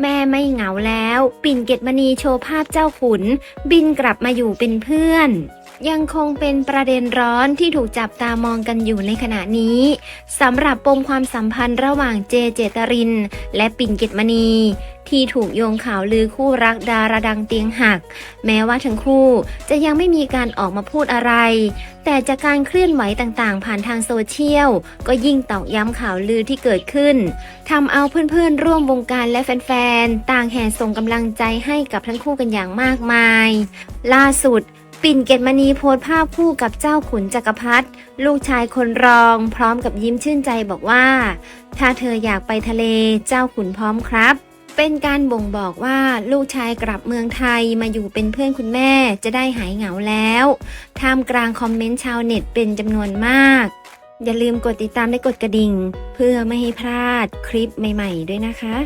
แม่ไม่เหงาแล้ว ปิ่นเกตมณีโชว์ภาพเจ้าขุน บินกลับมาอยู่เป็นเพื่อน ยังคงเป็นประเด็นร้อนที่ถูกจับตามองกันอยู่ในขณะนี้สำหรับปมความสัมพันธ์ระหว่างเจเจตริน และปิ่นเกตมณี ที่ถูกโยงข่าวลือคู่รักดาราดังเตียงหัก แม้ว่าทั้งคู่จะยังไม่มีการออกมาพูดอะไร แต่จากการเคลื่อนไหวต่างๆ ผ่านทางโซเชียล ก็ยิ่งตอกย้ำข่าวลือที่เกิดขึ้นทำเอาเพื่อนๆ ร่วมวงการและแฟนๆ ต่างแห่ส่งกำลังใจให้กับทั้งคู่กันอย่างมากมาย ล่าสุดปิ่นเกตมณีโพสภาพคู่กับเจ้าขุนจักรพรรดิลูกชายคนรอง พร้อมกับยิ้มชื่นใจบอกว่า ถ้าเธออยากไปทะเลเจ้าขุนพร้อมครับ เป็นการบ่งบอกว่าลูกชายกลับเมืองไทยมาอยู่เป็นเพื่อนคุณแม่จะได้หายเหงาแล้วท่ามกลางคอมเมนต์ชาวเน็ตเป็นจำนวนมาก อย่าลืมกดติดตามและกดกระดิ่ง เพื่อไม่ให้พลาดคลิปใหม่ ๆ ด้วยนะคะ